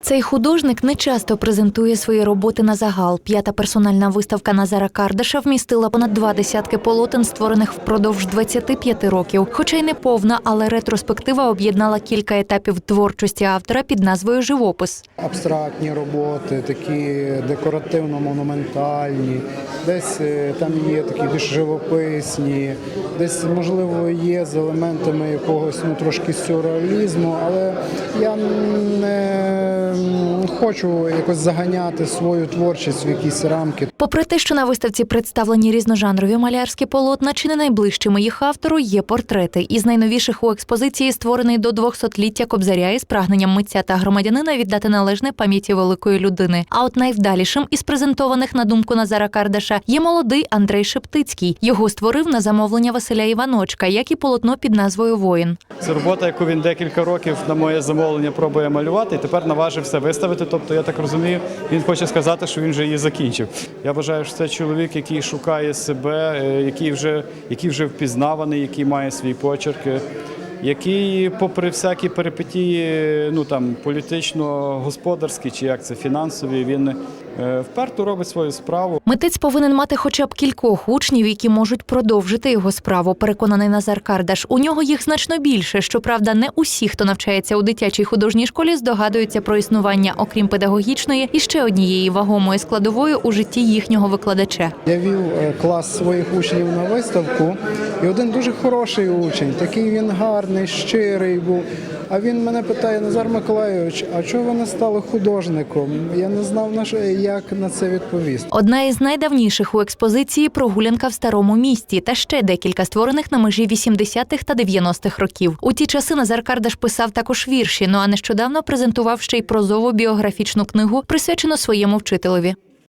Цей художник не часто презентує свої роботи на загал. П'ята персональна виставка Назара Кардаша вмістила понад два десятки полотен, створених впродовж 25 років. Хоча й не повна, але ретроспектива об'єднала кілька етапів творчості автора під назвою Живопис. абстрактні роботи, такі декоративно-монументальні, десь е, там є такі більш живописні, десь, можливо, є з елементами якогось ну, трошки сюрреалізму, але я не хочу якось заганяти свою творчість в якісь рамки. Попри те, що на виставці представлені різножанрові малярські полотна, чи не найближчими їх автору є портрети. Із найновіших у експозиції створений до 200-ліття Кобзаря із прагненням митця та громадянина віддати належне пам'яті великої людини. А от найвдалішим із презентованих на думку Назара Кардаша є молодий Андрей Шептицький. Його створив на замовлення Василя Іваночка, як і полотно під назвою Воїн. Це робота, яку він декілька років на моє замовлення пробує малювати, і тепер наважився виставити. Тобто, я так розумію, він хоче сказати, що він вже її закінчив. Я вважаю, що це чоловік, який шукає себе, е, який вже, який вже впізнаваний, який має свій почерк. е, Який, попри всякі перипетії, ну там політично-господарські чи як це фінансові, він вперто робить свою справу. Митець повинен мати хоча б кількох учнів, які можуть продовжити його справу. Переконаний Назар Кардаш. У нього їх значно більше. Щоправда, не усі, хто навчається у дитячій художній школі, здогадуються про існування, окрім педагогічної, і ще однієї вагомої складової у житті їхнього викладача. Я вів е, клас своїх учнів на виставку, і один дуже хороший учень, такий він гарний, щирий був. А він мене питає: Назар Миколайович, а чого ви не стали художником? Я не знав на що- як на це відповісти. Одна із найдавніших у експозиції прогулянка в старому місті та ще декілька створених на межі 80-х та 90-х років. У ті часи Назар Кардаш писав також вірші. Ну а нещодавно презентував ще й прозову біографічну книгу, присвячену своєму вчителеві.